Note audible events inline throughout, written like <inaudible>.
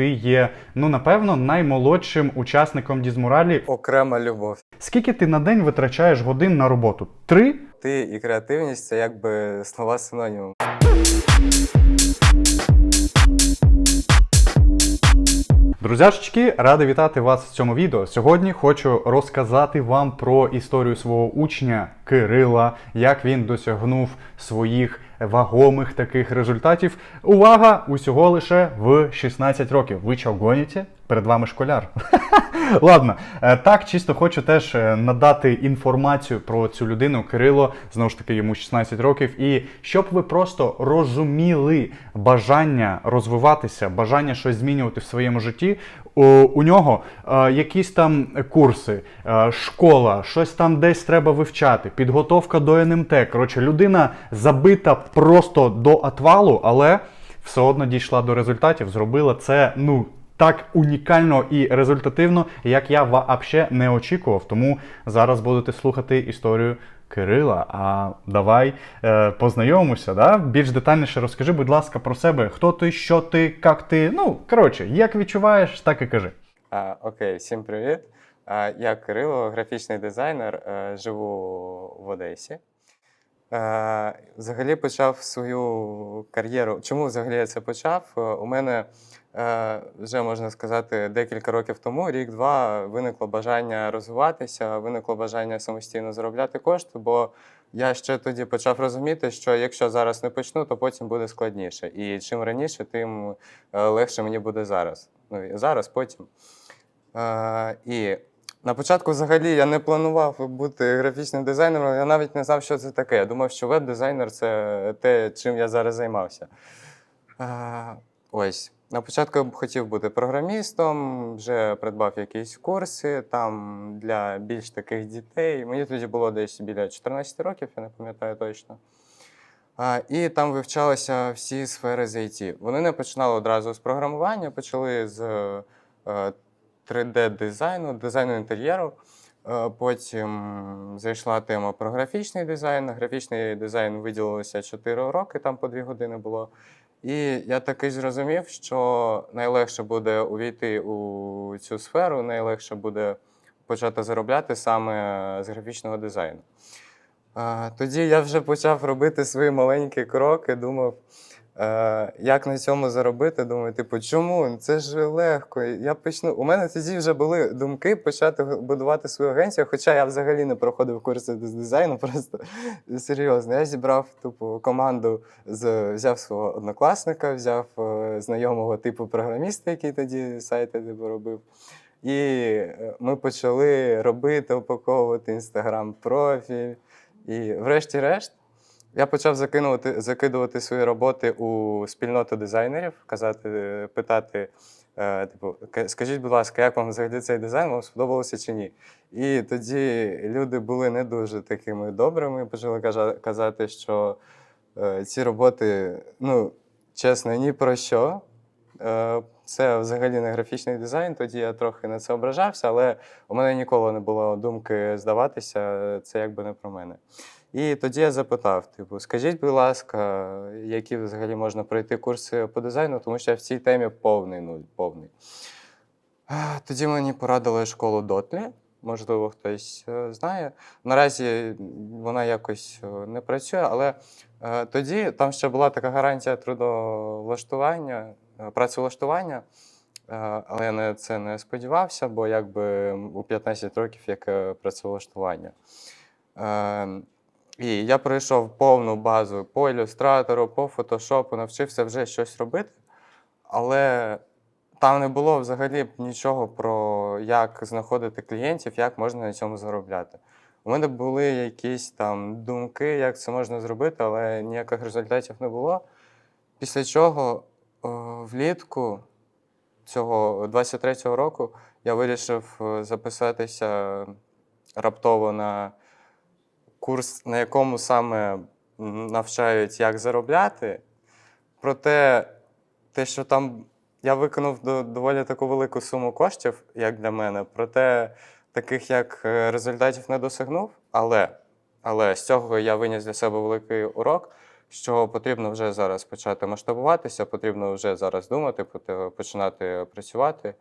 ти є, ну напевно, наймолодшим учасником Дізморалі. Окрема любов. Скільки ти на день витрачаєш годин на роботу? Три? Ти і креативність це якби слова синонімом. Друзяшечки, радий вітати вас в цьому відео. Сьогодні хочу розказати вам про історію свого учня Кирила, як він досягнув своїх вагомих таких результатів. Увага! Усього лише в 16 років. Ви чого гоніте? Перед вами школяр. <laughs> Ладно, е, так чисто хочу теж е, надати інформацію про цю людину. Кирило, знову ж таки, йому 16 років. І щоб ви просто розуміли бажання розвиватися, бажання щось змінювати в своєму житті. У, нього е, якісь там курси, е, школа, щось там десь треба вивчати, підготовка до НМТ. Коротше, людина забита просто до отвалу, але все одно дійшла до результатів, зробила це, ну так унікально і результативно, як я вообще не очікував. Тому зараз будете слухати історію Кирила. А давай е, познайомимося. Да? Більш детальніше розкажи, будь ласка, про себе. Хто ти, що ти, як ти. Ну, коротше, як відчуваєш, так і кажи. А, окей, всім привіт. А, я Кирило, графічний дизайнер, е, живу в Одесі. Е, взагалі почав свою кар'єру. Чому взагалі я це почав? Е, У мене вже можна сказати декілька років тому, рік-два, виникло бажання розвиватися, виникло бажання самостійно заробляти кошти, бо я ще тоді почав розуміти, що якщо зараз не почну, то потім буде складніше. І чим раніше, тим е, легше мені буде зараз. Ну, і зараз, потім. Е, і на початку взагалі я не планував бути графічним дизайнером, я навіть не знав, що це таке. Я думав, що веб-дизайнер це те, чим я зараз займався. Е, ось. На початку я б хотів бути програмістом, вже придбав якісь курси там для більш таких дітей. Мені тоді було десь біля 14 років, я не пам'ятаю точно. А, і там вивчалися всі сфери з IT. Вони не починали одразу з програмування, почали з е, 3D-дизайну, дизайну інтер'єру. Е, Потім зайшла тема про графічний дизайн. Графічний дизайн виділилося 4 роки, там по 2 години було. І я таки зрозумів, що найлегше буде увійти у цю сферу, найлегше буде почати заробляти саме з графічного дизайну. Тоді я вже почав робити свої маленькі кроки, думав, е, як на цьому заробити. Думаю, типу, чому? Це ж легко. Я почну. У мене тоді вже були думки почати будувати свою агенцію, хоча я взагалі не проходив курси з дизайну, <laughs> просто серйозно. Я зібрав типу, команду, з, взяв свого однокласника, взяв е, знайомого типу програміста, який тоді сайти типу, робив. І е, ми почали робити, упаковувати інстаграм-профіль. І врешті-решт я почав закинувати, закидувати свої роботи у спільноту дизайнерів, казати, питати, е, типу, скажіть, будь ласка, як вам взагалі цей дизайн, вам сподобалося чи ні? І тоді люди були не дуже такими добрими, почали казати, що е, ці роботи, ну, чесно, ні про що. Е, Це взагалі не графічний дизайн, тоді я трохи на це ображався, але у мене ніколи не було думки здаватися, це якби не про мене. І тоді я запитав: типу, скажіть, будь ласка, які взагалі можна пройти курси по дизайну, тому що я в цій темі повний нуль, повний. Тоді мені порадили школу Дотлі. Можливо, хтось е, знає. Наразі вона якось е, не працює, але е, тоді там ще була така гарантія трудовлаштування, працевлаштування. Е, Але я на це не сподівався, бо якби у 15 років яке працевлаштування. Е, І я пройшов повну базу по ілюстратору, по фотошопу, навчився вже щось робити, але там не було взагалі нічого про як знаходити клієнтів, як можна на цьому заробляти. У мене були якісь там думки, як це можна зробити, але ніяких результатів не було. Після чого е, влітку цього 23-го року я вирішив е, записатися раптово на курс, на якому саме навчають, як заробляти. Проте, те, що там я виконав доволі таку велику суму коштів, як для мене, проте таких як е, результатів не досягнув. Але, але з цього я виніс для себе великий урок, що потрібно вже зараз почати масштабуватися, потрібно вже зараз думати, починати працювати.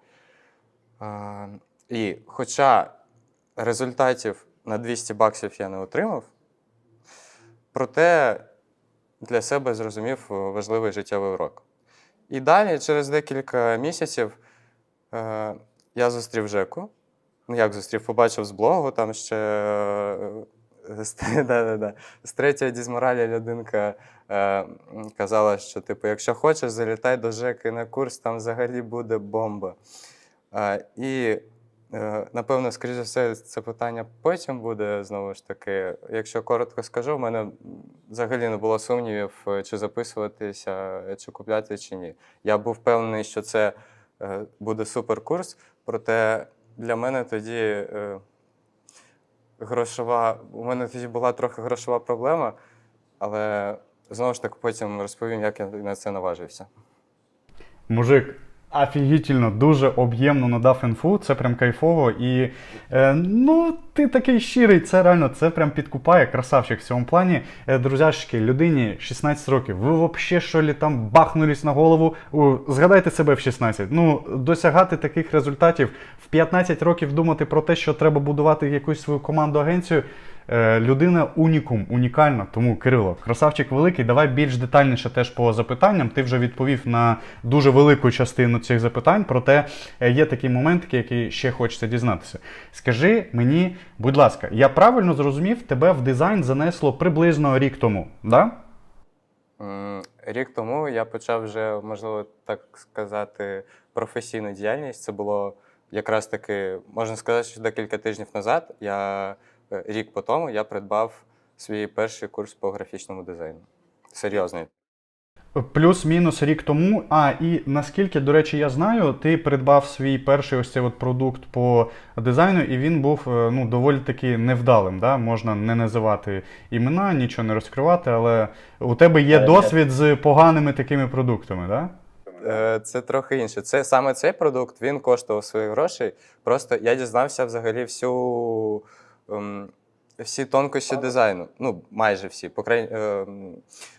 І хоча результатів на 200 баксів я не отримав, проте для себе зрозумів е, важливий життєвий урок. І далі, через декілька місяців, е, я зустрів Жеку. Ну, як зустрів, побачив з блогу, там ще <laughs> з, третьої дізморалі людинка е, казала, що типу, якщо хочеш, залітай до Жеки на курс, там взагалі буде бомба. Е, і е, напевно, скоріш все, це питання потім буде знову ж таки. Якщо коротко скажу, в мене взагалі не було сумнівів, чи записуватися, чи купляти, чи ні. Я був впевнений, що це буде суперкурс, проте для мене тоді грошова. У мене тоді була трохи грошова проблема, але знову ж таки потім розповім, як я на це наважився. Мужик, офігітельно, дуже об'ємно надав інфу, це прям кайфово. І е, ну, ти такий щирий, це реально це прям підкупає, красавчик в цьому плані. Е, друзяшки, людині 16 років. Ви взагалі що лі там бахнулись на голову? У, згадайте себе в 16. Ну, досягати таких результатів в 15 років думати про те, що треба будувати якусь свою команду агенцію. Е, людина унікум, унікальна. Тому Кирило, красавчик великий. Давай більш детальніше теж по запитанням. Ти вже відповів на дуже велику частину цих запитань, проте е, є такі моментики, які ще хочеться дізнатися. Скажи мені, будь ласка, я правильно зрозумів, тебе в дизайн занесло приблизно рік тому, да? Рік тому я почав вже, можливо, так сказати, професійну діяльність. Це було якраз таки, можна сказати, що декілька тижнів назад. Я е, рік по тому я придбав свій перший курс по графічному дизайну. Серйозний. Плюс-мінус рік тому. А, і наскільки, до речі, я знаю, ти придбав свій перший ось цей от продукт по дизайну, і він був е, ну, доволі таки невдалим. Да? Можна не називати імена, нічого не розкривати, але у тебе є Е, досвід з поганими такими продуктами, да? Е, Це трохи інше. Це саме цей продукт він коштував своїх грошей. Просто я дізнався взагалі всю всі тонкощі дизайну. Ну, майже всі. Ем,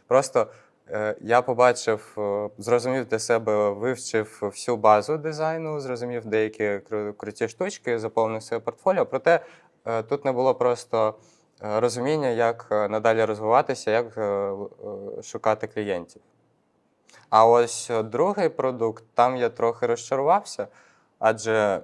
просто е, я побачив, е, зрозумів для себе, вивчив всю базу дизайну, зрозумів деякі круті штучки, заповнив своє портфоліо. Проте е, тут не було просто розуміння, як надалі розвиватися, як шукати клієнтів. А ось другий продукт, там я трохи розчарувався, адже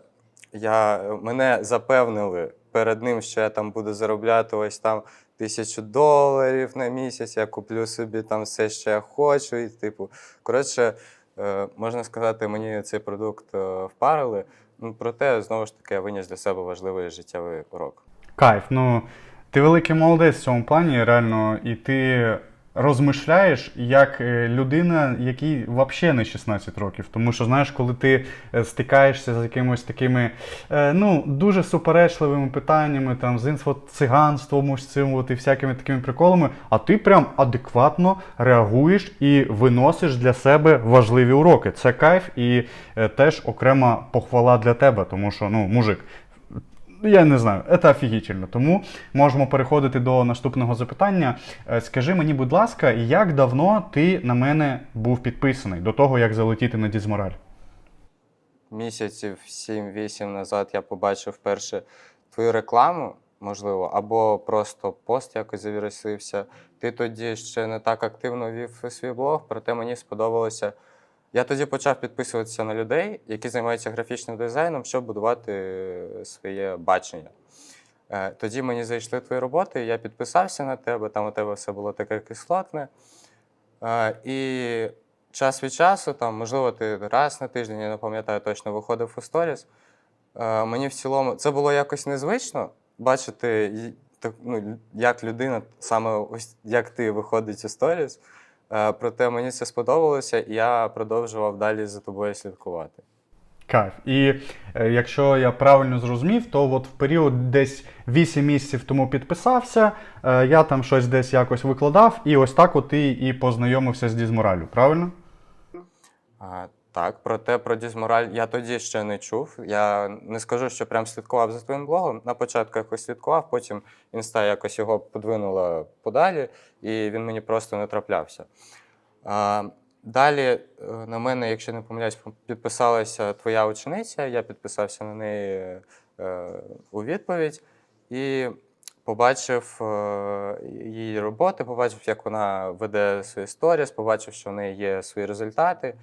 я, мене запевнили перед ним, що я там буду заробляти ось там тисячу доларів на місяць, я куплю собі там все, що я хочу. І, типу, коротше, е, можна сказати, мені цей продукт е, впарили. Ну, проте, знову ж таки, я виніс для себе важливий життєвий урок. Кайф. Ну, ти великий молодець в цьому плані, реально, і ти розмишляєш як е, людина, якій взагалі не 16 років. Тому що, знаєш, коли ти е, стикаєшся з якимось такими е, ну, дуже суперечливими питаннями, там, з інфоциганством, ось цим от, і всякими такими приколами, а ти прям адекватно реагуєш і виносиш для себе важливі уроки. Це кайф і теж окрема похвала для тебе, тому що, ну, мужик. Я не знаю, це офігітельно. Тому можемо переходити до наступного запитання. Е, Скажи мені, будь ласка, як давно ти на мене був підписаний до того, як залетіти на Дізмораль? місяців 7-8 назад я побачив вперше твою рекламу, можливо, або просто пост якось завірусився. Ти тоді ще не так активно вів свій блог, проте мені сподобалося. Я тоді почав підписуватися на людей, які займаються графічним дизайном, щоб будувати е, своє бачення. Е, Тоді мені зайшли твої роботи, я підписався на тебе, там у тебе все було таке кислотне. Е, І час від часу, там, можливо, ти раз на тиждень, я не пам'ятаю точно, виходив у сторіс. Мені в цілому це було якось незвично бачити, ну, як людина, саме ось як ти виходить у сторіс. Е, Проте мені це сподобалося, і я продовжував далі за тобою слідкувати. Кайф. І е, якщо я правильно зрозумів, то от в період десь 8 місяців тому підписався, е, я там щось десь якось викладав, і ось так от ти і познайомився з Дізморалю, правильно? А, Так, проте про дізмораль я тоді ще не чув. Я не скажу, що прям слідкував за твоїм блогом. На початку якось слідкував, потім інста якось його подвинула подалі, і він мені просто не траплявся. Далі е, на мене, якщо не помиляюсь, підписалася твоя учениця. Я підписався на неї е, у відповідь і побачив е, її роботи, побачив, як вона веде свої сторіс, побачив, що в неї є свої результати.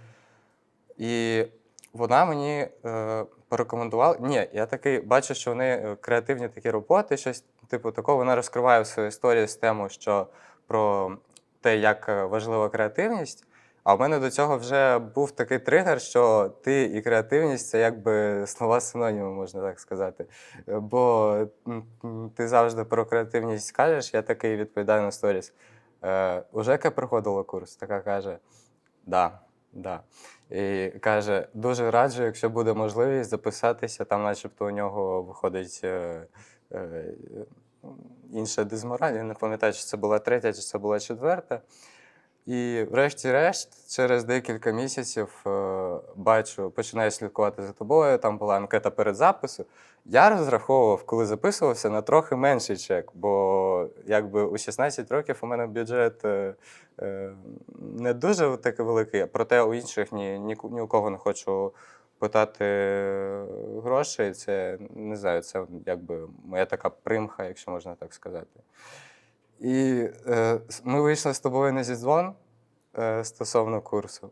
І вона мені е, порекомендувала. Ні, я такий бачу, що вони е, креативні такі роботи, щось типу такого. Вона розкриває в своїй історії з тему, що про те, як е, важлива креативність. А в мене до цього вже був такий тригер, що ти і креативність це якби слова синоніми, можна так сказати. Е, Бо ти завжди про креативність кажеш, я такий відповідаю на сторіс. Е, у Жека приходила курс, така каже: да, да. І каже, дуже раджу, якщо буде можливість записатися, там, начебто, у нього виходить е, е, інша дизмораль. Я не пам'ятаю, чи це була третя, чи це була четверта. І врешті-решт, через декілька місяців е, бачу, починаю слідкувати за тобою. Там була анкета перед записом. Я розраховував, коли записувався, на трохи менший чек, бо якби у 16 років у мене бюджет е, е, не дуже такий великий, проте у інших ні, ні, ні у кого не хочу питати грошей. Це не знаю, це якби моя така примха, якщо можна так сказати. І е, ми вийшли з тобою на зідзвон е, стосовно курсу.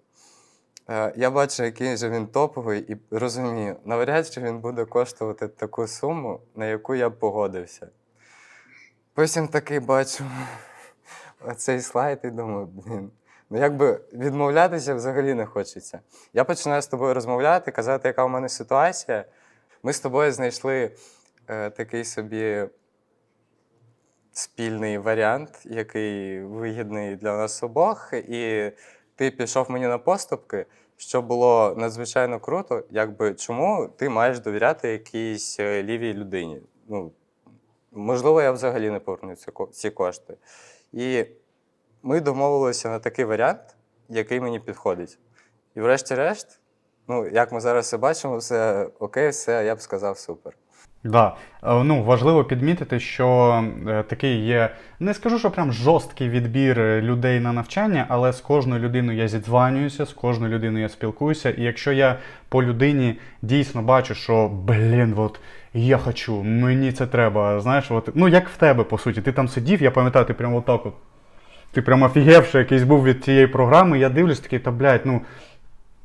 Е, я бачу, який же він топовий, і розумію, навряд чи він буде коштувати таку суму, на яку я б погодився. Потім такий бачу <laughs> оцей слайд і думаю, блін. Ну, якби відмовлятися взагалі не хочеться. Я починаю з тобою розмовляти, казати, яка у мене ситуація. Ми з тобою знайшли е, такий собі спільний варіант, який вигідний для нас обох. І ти пішов мені на поступки, що було надзвичайно круто. Якби чому ти маєш довіряти якійсь е, лівій людині? Ну, можливо, я взагалі не поверну ці, кошти. І ми домовилися на такий варіант, який мені підходить. І врешті-решт, ну, як ми зараз все бачимо, все окей, все, я б сказав, супер. Да. Е, Ну, важливо підмітити, що е, такий є, не скажу, що прям жорсткий відбір е, людей на навчання, але з кожною людиною я зідзванююся, з кожною людиною я спілкуюся. І якщо я по людині дійсно бачу, що блін, от я хочу, мені це треба. Знаєш, от, ну як в тебе, по суті, ти там сидів, я пам'ятаю, ти прям отак от. Ти прям офігевши якийсь був від цієї програми, я дивлюсь такий, та блядь, ну.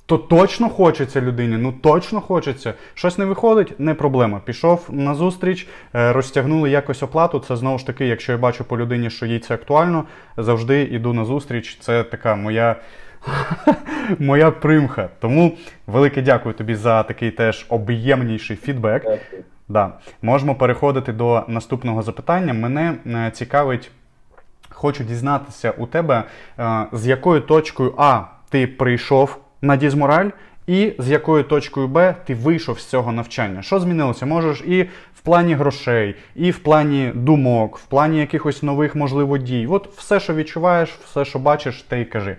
То точно хочеться людині, ну точно хочеться. Щось не виходить, не проблема. Пішов на зустріч, е, розтягнули якось оплату. Це знову ж таки, якщо я бачу по людині, що їй це актуально, завжди йду на зустріч. Це така моя, <laughs> моя примха. Тому велике дякую тобі за такий теж об'ємніший фідбек. Да. Можемо переходити до наступного запитання. Мене е, цікавить, хочу дізнатися у тебе, е, з якою точкою А ти прийшов на дізмораль, і з якою точкою Б ти вийшов з цього навчання. Що змінилося? Можеш і в плані грошей, і в плані думок, в плані якихось нових, можливо, дій. От все, що відчуваєш, все, що бачиш, те й кажи.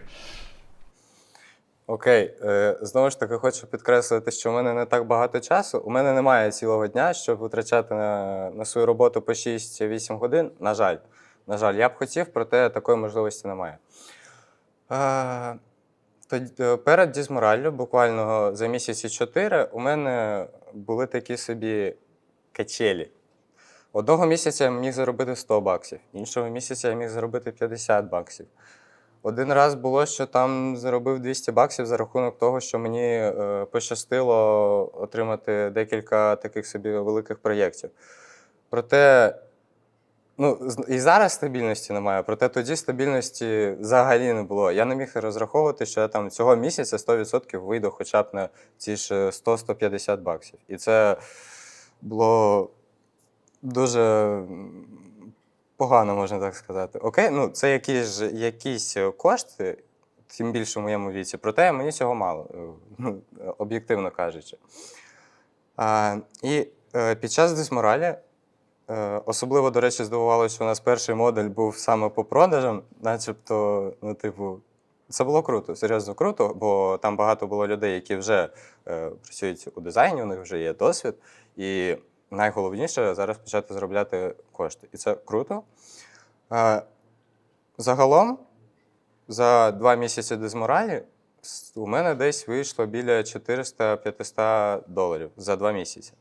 Окей, е, знову ж таки, хочу підкреслити, що в мене не так багато часу. У мене немає цілого дня, щоб витрачати на, на свою роботу по 6-8 годин. На жаль, на жаль, я б хотів, проте такої можливості немає. Е, тоді, е, перед дізмораллю, буквально за місяці 4, у мене були такі собі качелі. Одного місяця я міг заробити 100 баксів, іншого місяця я міг заробити 50 баксів. Один раз було, що там заробив 200 баксів за рахунок того, що мені е, пощастило отримати декілька таких собі великих проєктів. Проте, ну, і зараз стабільності немає, проте тоді стабільності взагалі не було. Я не міг розраховувати, що я там цього місяця 100% вийду хоча б на ці ж 100-150 баксів. І це було дуже погано, можна так сказати. Окей, ну це якісь, ж- якісь е, кошти, тим більше в моєму віці, проте мені цього мало, е, ну, об'єктивно кажучи. А, і е, під час дисморалі, е, особливо, до речі, здивувалося, що у нас перший модуль був саме по продажам, начебто, ну, типу, Це було круто, серйозно круто, бо там багато було людей, які вже е, працюють у дизайні, у них вже є досвід. І найголовніше зараз почати заробляти кошти. І це круто. Е, загалом, за два місяці дезморалі у мене десь вийшло біля 400-500 доларів за два місяці.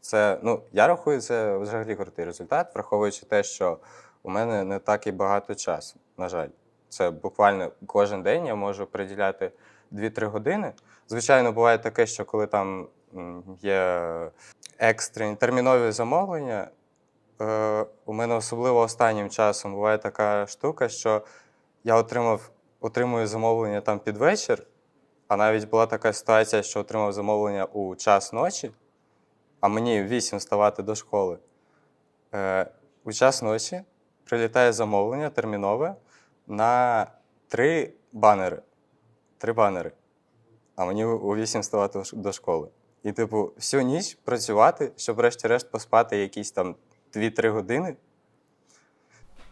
Це, ну, я рахую, це взагалі крутий результат, враховуючи те, що у мене не так і багато часу, на жаль. Це буквально кожен день я можу приділяти 2-3 години. Звичайно, буває таке, що коли там є екстрені термінові замовлення, е, у мене особливо останнім часом буває така штука, що я отримав, отримую замовлення там під вечір, а навіть була така ситуація, що отримав замовлення у час ночі, а мені вісім вставати до школи. Е, у час ночі прилітає замовлення термінове на три банери. Три банери. А мені у вісім вставати до школи. І, типу, всю ніч працювати, щоб врешті-решт поспати якісь там 2-3 години.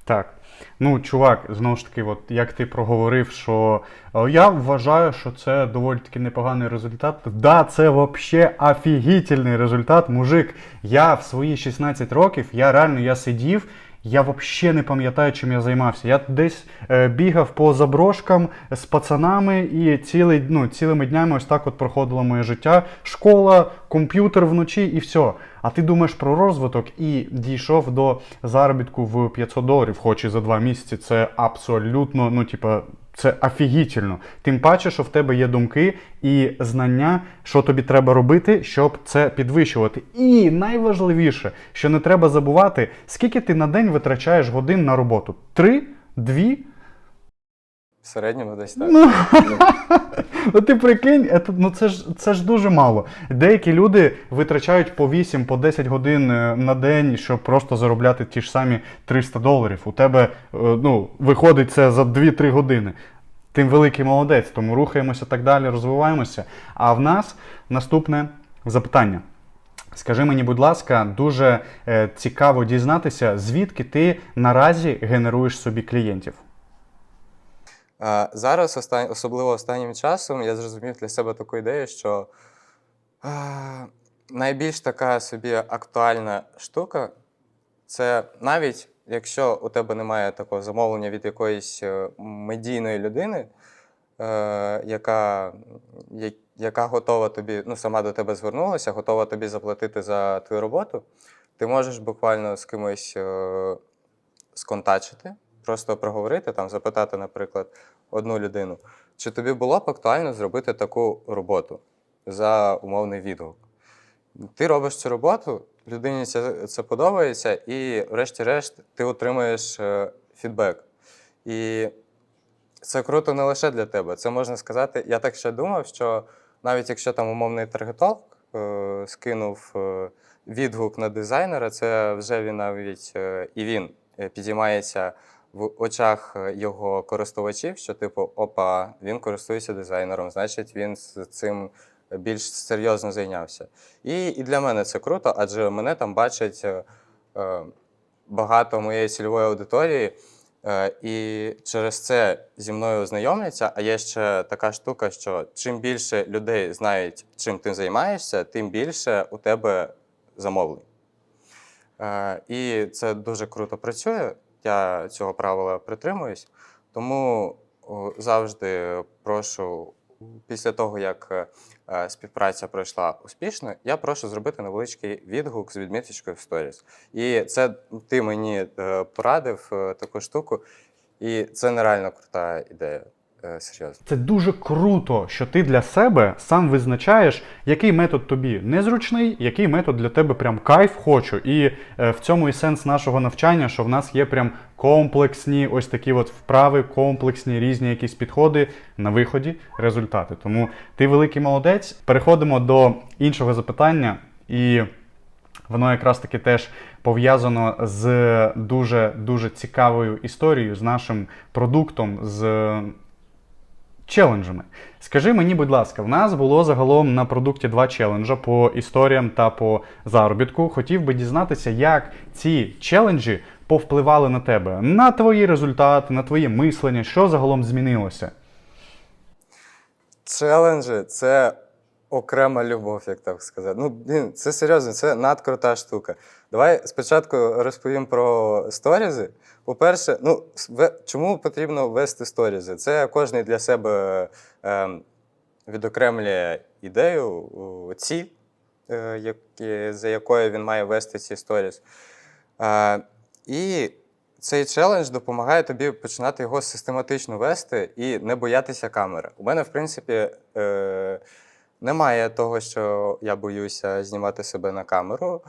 Так. Ну, чувак, знову ж таки, от як ти проговорив, що е, я вважаю, що це доволі таки непоганий результат. Да, це взагалі офігітельний результат. Мужик, я в свої 16 років, я реально я сидів. Я взагалі не пам'ятаю, чим я займався. Я десь е, бігав по заброшкам з пацанами, і цілий, ну, цілими днями ось так от проходило моє життя. Школа, комп'ютер вночі і все. А ти думаєш про розвиток і дійшов до заробітку в 500 доларів, хоч і за два місяці. Це абсолютно, ну, типа, це офігітельно. Тим паче, що в тебе є думки і знання, що тобі треба робити, щоб це підвищувати. І найважливіше, що не треба забувати, скільки ти на день витрачаєш годин на роботу? Три? Дві? В середньому десь так. Ну, <laughs> ну ти прикинь, это, ну це ж це ж дуже мало. Деякі люди витрачають по 8, по 10 годин е, на день, щоб просто заробляти ті ж самі 300 доларів. У тебе е, ну, виходить це за 2-3 години. Ти великий молодець, тому рухаємося так далі, розвиваємося. А в нас наступне запитання. Скажи мені, будь ласка, дуже е, цікаво дізнатися, звідки ти наразі генеруєш собі клієнтів. Зараз, особливо останнім часом, я зрозумів для себе таку ідею, що найбільш така собі актуальна штука це навіть якщо у тебе немає такого замовлення від якоїсь е, медійної людини, е, яка, яка готова тобі, ну, сама до тебе звернулася, готова тобі заплатити за твою роботу, ти можеш буквально з кимось е, сконтачити, просто проговорити, там, запитати, наприклад, одну людину, чи тобі було б актуально зробити таку роботу за умовний відгук. Ти робиш цю роботу, людині це, це подобається, і, врешті-решт, ти отримуєш е, фідбек. І це круто не лише для тебе. Це можна сказати. Я так ще думав, що навіть якщо там умовний таргетолог е, скинув е, відгук на дизайнера, це вже він навіть е, і він е, підіймається в очах е, його користувачів, що типу, опа, він користується дизайнером, значить він з цим більш серйозно зайнявся. І, і для мене це круто, адже мене там бачать е, е, багато моєї цільової аудиторії. Е, І через це зі мною знайомляться. А є ще така штука, що чим більше людей знають, чим ти займаєшся, тим більше у тебе замовлень. І це дуже круто працює. Я цього правила притримуюсь. Тому завжди прошу, після того, як е, співпраця пройшла успішно, я прошу зробити невеличкий відгук з відміточкою в сторіс. І це ти мені е, порадив е, таку штуку, і це нереально крута ідея. Е, Серйозно. Це дуже круто, що ти для себе сам визначаєш, який метод тобі незручний, який метод для тебе прям кайф хочу. І е, в цьому і сенс нашого навчання, що в нас є прям комплексні, ось такі от вправи, комплексні різні якісь підходи на виході, результати. Тому ти великий молодець. Переходимо до іншого запитання. І Воно якраз таки теж пов'язано з дуже дуже цікавою історією, з нашим продуктом, з челенджами. Скажи мені, будь ласка, в нас було загалом на продукті два челенджа по історіям та по заробітку. Хотів би дізнатися, як ці челенджі повпливали на тебе, на твої результати, на твоє мислення, що загалом змінилося. челенджі це окрема любов, як так сказати. Ну, блін, це серйозно, це надкрута штука. Давай спочатку розповім про сторізи. По-перше, ну, чому потрібно вести сторізи? Це кожен для себе ем, відокремлює ідею, ціль, е, за якою він має вести ці сторіс. Е, і цей челендж допомагає тобі починати його систематично вести і не боятися камери. У мене, в принципі, е, немає того, що я боюся знімати себе на камеру.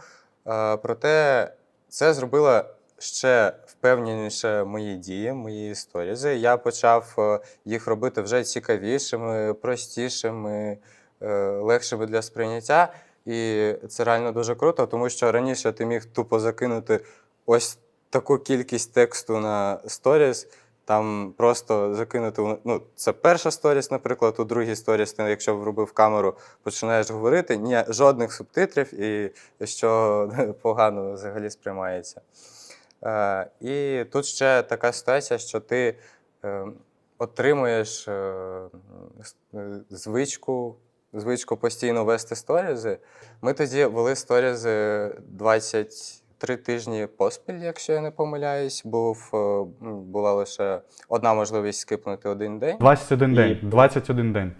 Е, проте це зробило ще впевненіше мої дії, мої сторізи. Я почав е, їх робити вже цікавішими, простішими, е, легшими для сприйняття. І це реально дуже круто, тому що раніше ти міг тупо закинути ось таку кількість тексту на сторіс. Там просто закинути, ну, це перша сторіс, наприклад, у другій сторіс, ти, якщо врубив камеру, починаєш говорити, ні, жодних субтитрів, і що <laughs> погано взагалі сприймається. Е, і тут ще така ситуація, що ти е, отримуєш е, е, звичку, звичку постійно вести сторізи. Ми тоді вели сторізи 23 тижні поспіль, якщо я не помиляюсь. Був, е, була лише одна можливість скипнути один день. 21 І- день. 21 день.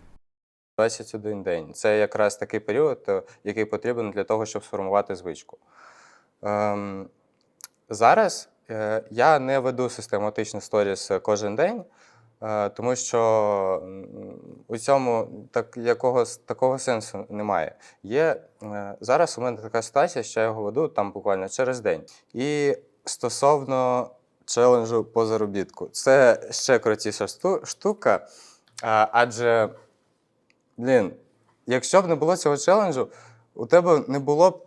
21 день. Це якраз такий період, е, який потрібен для того, щоб сформувати звичку. Ем, зараз е, я не веду систематично сторіс кожен день, тому що у цьому так, якогось, такого сенсу немає. Є, е, зараз у мене така ситуація, що я його веду там буквально через день. І стосовно челенджу по заробітку, це ще крутіша штука, адже Блін, якщо б не було цього челенджу, у тебе не було б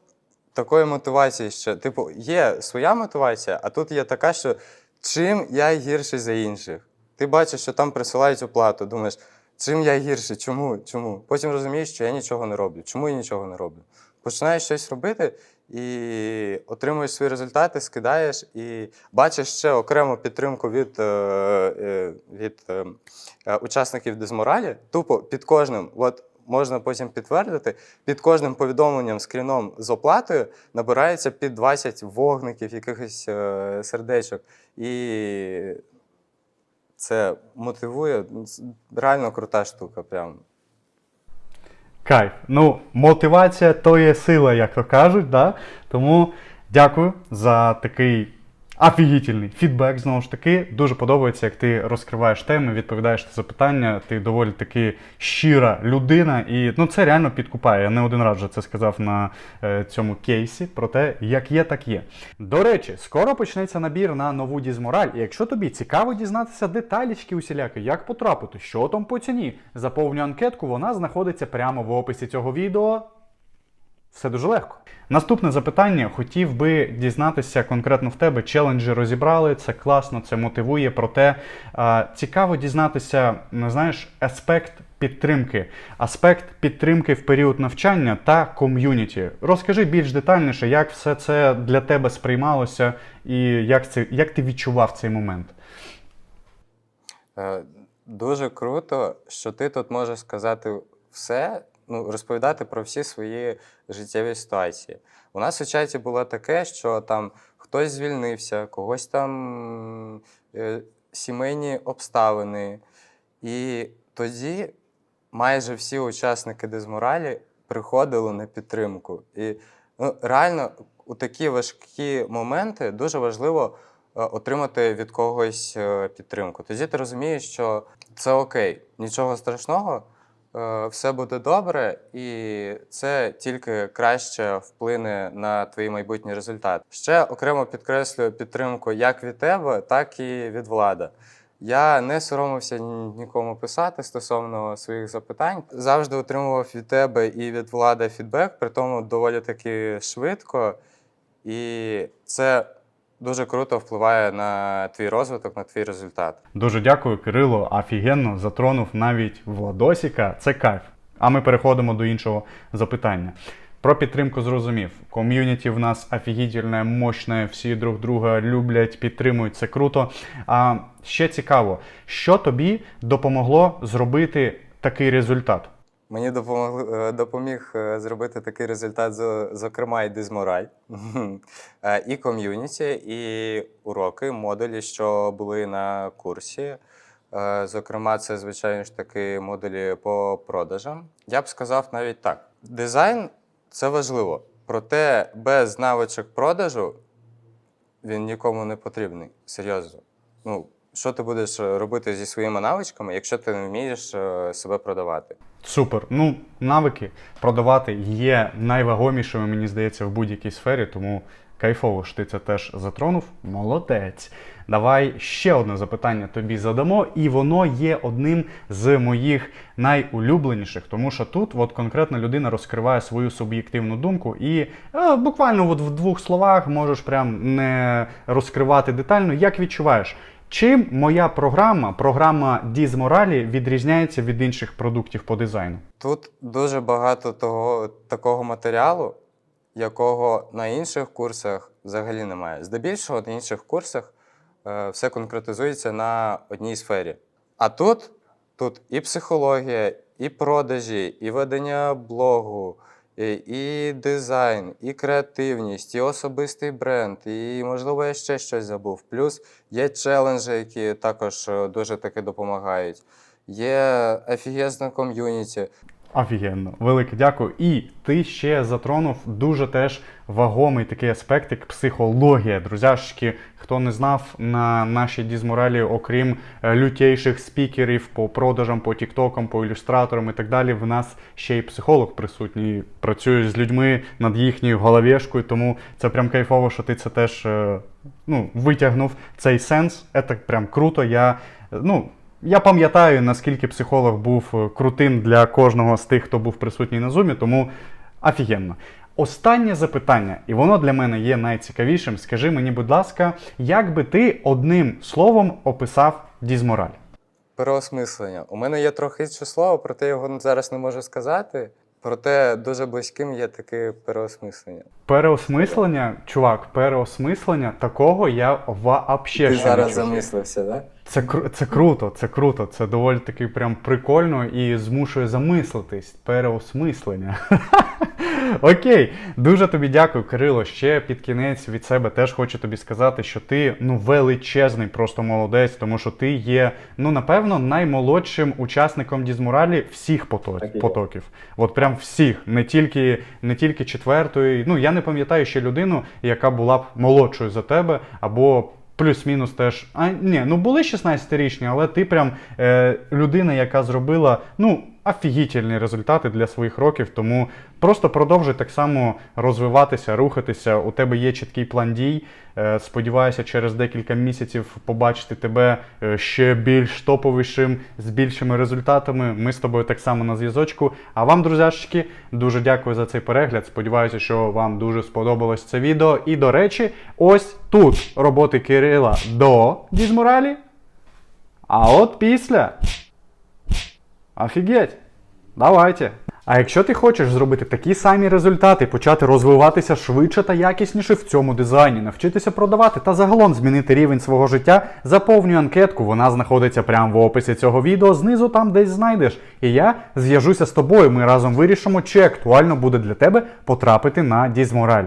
такої мотивації ще. Типу, є своя мотивація, а тут є така, що чим я гірший за інших. Ти бачиш, що там присилають оплату, думаєш, чим я гірший, чому? Чому? Потім розумієш, що я нічого не роблю. Чому я нічого не роблю? Починаєш щось робити і отримуєш свої результати, скидаєш і бачиш ще окрему підтримку від, е, е, від е, учасників дезморалі. Тупо під кожним, от можна потім підтвердити, під кожним повідомленням, скріном з оплатою набирається під 20 вогників, якихось сердечок. І це мотивує. Ну, Реально крута штука. Прям. Кайф. Ну, мотивація то є сила, як то кажуть, да? Тому дякую за такий офігітельний фідбек. Знову ж таки, дуже подобається, як ти розкриваєш теми, відповідаєш на запитання. Ти доволі таки щира людина, і ну це реально підкупає. Я не один раз вже це сказав на е, цьому кейсі про те, як є, так є. До речі, скоро почнеться набір на нову дізмораль. І якщо тобі цікаво дізнатися деталічки усіляки, як потрапити, що там по ціні, заповню анкетку, вона знаходиться прямо в описі цього відео. Все дуже легко. Наступне запитання. Хотів би дізнатися конкретно в тебе. Челенджі розібрали, це класно, це мотивує. Проте а, цікаво дізнатися, знаєш, аспект підтримки, аспект підтримки в період навчання та ком'юніті. Розкажи більш детальніше, як все це для тебе сприймалося, і як це як ти відчував цей момент. Е, Дуже круто, що ти тут можеш сказати все, ну, розповідати про всі свої життєві ситуації. У нас у чаті було таке, що там хтось звільнився, когось там е, сімейні обставини. І тоді майже всі учасники дезморалі приходили на підтримку. І ну, реально у такі важкі моменти дуже важливо е, отримати від когось е, підтримку. Тоді ти розумієш, що це окей, нічого страшного, все буде добре, і це тільки краще вплине на твої майбутні результати. Ще окремо підкреслюю підтримку як від тебе, так і від влада. Я не соромився нікому писати стосовно своїх запитань. Завжди отримував від тебе і від влади фідбек, при тому доволі таки швидко. І це дуже круто впливає на твій розвиток, на твій результат. Дуже дякую, Кирило. Офігенно затронув навіть Владосіка. Це кайф. А ми переходимо до іншого запитання. Про підтримку зрозумів. Ком'юніті в нас офігітельне, мощне, всі друг друга люблять, підтримують. Це круто. А ще цікаво, що тобі допомогло зробити такий результат? Мені допомогли, е, допоміг е, зробити такий результат, зокрема, і дизмораль, <laughs> Е, і ком'юніті, і уроки, модулі, що були на курсі. Зокрема, це, звичайно ж таки, модулі по продажам. Я б сказав навіть так: дизайн це важливо, проте без навичок продажу він нікому не потрібний. Серйозно. Ну, що ти будеш е, робити зі своїми навичками, якщо ти не вмієш е, себе продавати? Супер. Ну, навики продавати є найвагомішими, мені здається, в будь-якій сфері, тому кайфово що ти це теж затронув. Молодець. Давай ще одне запитання тобі задамо, і воно є одним з моїх найулюбленіших, тому що тут от конкретно людина розкриває свою суб'єктивну думку, і е, буквально от в двох словах можеш прям не розкривати детально, як відчуваєш. Чим моя програма, програма Дізморалі, відрізняється від інших продуктів по дизайну? Тут дуже багато того, такого матеріалу, якого на інших курсах взагалі немає. Здебільшого на інших курсах е, все конкретизується на одній сфері. А тут, тут і психологія, і продажі, і ведення блогу, і, і дизайн, і креативність, і особистий бренд, і, можливо, я ще щось забув. Плюс є челенджі, які також е, дуже таки допомагають. Є офігезна ком'юніті. Офігенно, велике дякую. І ти ще затронув дуже теж вагомий такий аспект, як психологія. Друзяшки, хто не знав, на нашій дізморалі, окрім е, лютейших спікерів по продажам, по тіктокам, по ілюстраторам і так далі, в нас ще й психолог присутній. Працює з людьми над їхньою головешкою, тому це прям кайфово, що ти це теж е, ну, витягнув цей сенс. Це прям круто. Я, е, ну, я пам'ятаю, наскільки психолог був е, крутим для кожного з тих, хто був присутній на зумі, тому офігенно. Останнє запитання, і воно для мене є найцікавішим. Скажи мені, будь ласка, як би ти одним словом описав дізмораль? Переосмислення. У мене є трохи інше слово, проте його зараз не можу сказати. Проте дуже близьким є таке переосмислення. Переосмислення, чувак, переосмислення такого я вообще Ти ще зараз чув. замислився, так? Це, це круто, це круто. Це доволі таки прям прикольно і змушує замислитись. Переосмислення. <laughs> Окей, дуже тобі дякую, Кирило. Ще під кінець від себе теж хочу тобі сказати, що ти ну величезний просто молодець, тому що ти є, ну напевно, наймолодшим учасником Дізморалі всіх потоків. От прям всіх, не тільки, не тільки четвертої. Ну я не пам'ятаю ще людину, яка була б молодшою за тебе, або плюс-мінус теж. А ні, ну були 16-річні, але ти прям е, людина, яка зробила ну офігітельні результати для своїх років. Тому просто продовжуй так само розвиватися, рухатися. У тебе є чіткий план дій. Е, сподіваюся, через декілька місяців побачити тебе е, ще більш топовішим, з більшими результатами. Ми з тобою так само на зв'язочку. А вам, друзяшки, дуже дякую за цей перегляд. Сподіваюся, що вам дуже сподобалось це відео. І до речі, ось тут роботи Кирила до Дізморалі. А от після. Офігеть! Давайте! А якщо ти хочеш зробити такі самі результати, почати розвиватися швидше та якісніше в цьому дизайні, навчитися продавати та загалом змінити рівень свого життя, заповнюй анкетку. Вона знаходиться прямо в описі цього відео. Знизу там десь знайдеш. І я зв'яжуся з тобою. Ми разом вирішимо, чи актуально буде для тебе потрапити на Дізмораль.